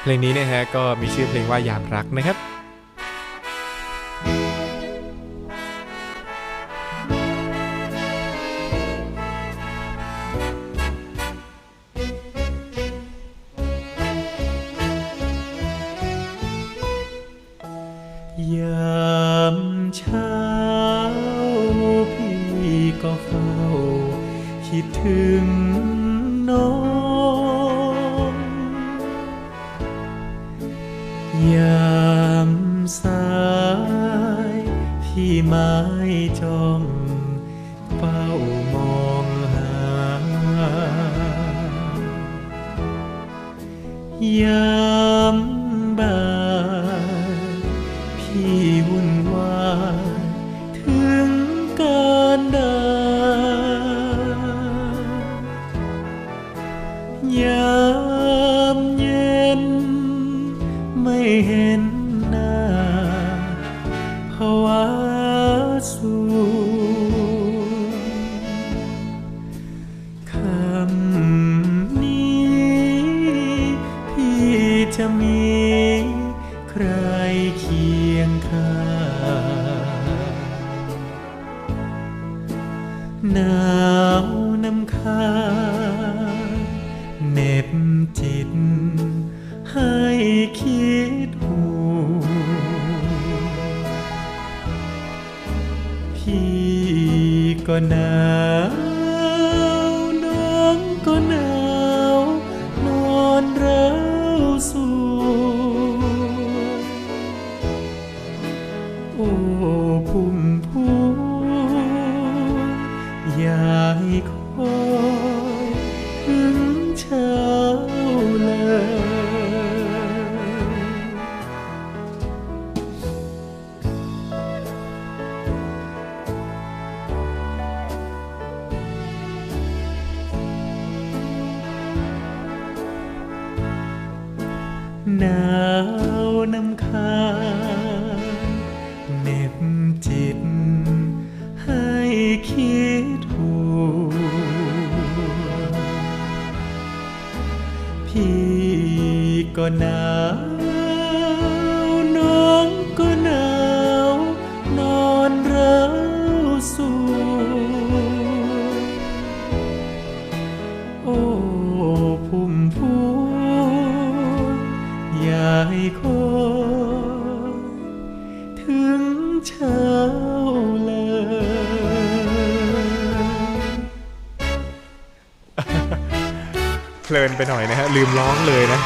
เพลงนี้นะฮะก็มีชื่อเพลงว่ายามรักนะครับยามเช้าพี่ก็เฝ้า คิดถึงน้อง สายพี่ไม้จ้องเฝ้ามองหา ยามบ่ายพี่วุ่นวายถึงการดินยามเย็นไม่เห็น ภาวสูคำนี้พี่จะมีใครเคียงข้างหนาวน้ำค้างเหน็บจิ ก็หนาวน้องก็หนาวนอนเร้าสูโอ้พุ่มพวงอย่าให้คอ วน้ำค้างเน็บจิต ให้คิดหูพี่ก็นา ถึงเช้าเลยเพลินไปหน่อยนะฮะ ลืมร้องเลยนะ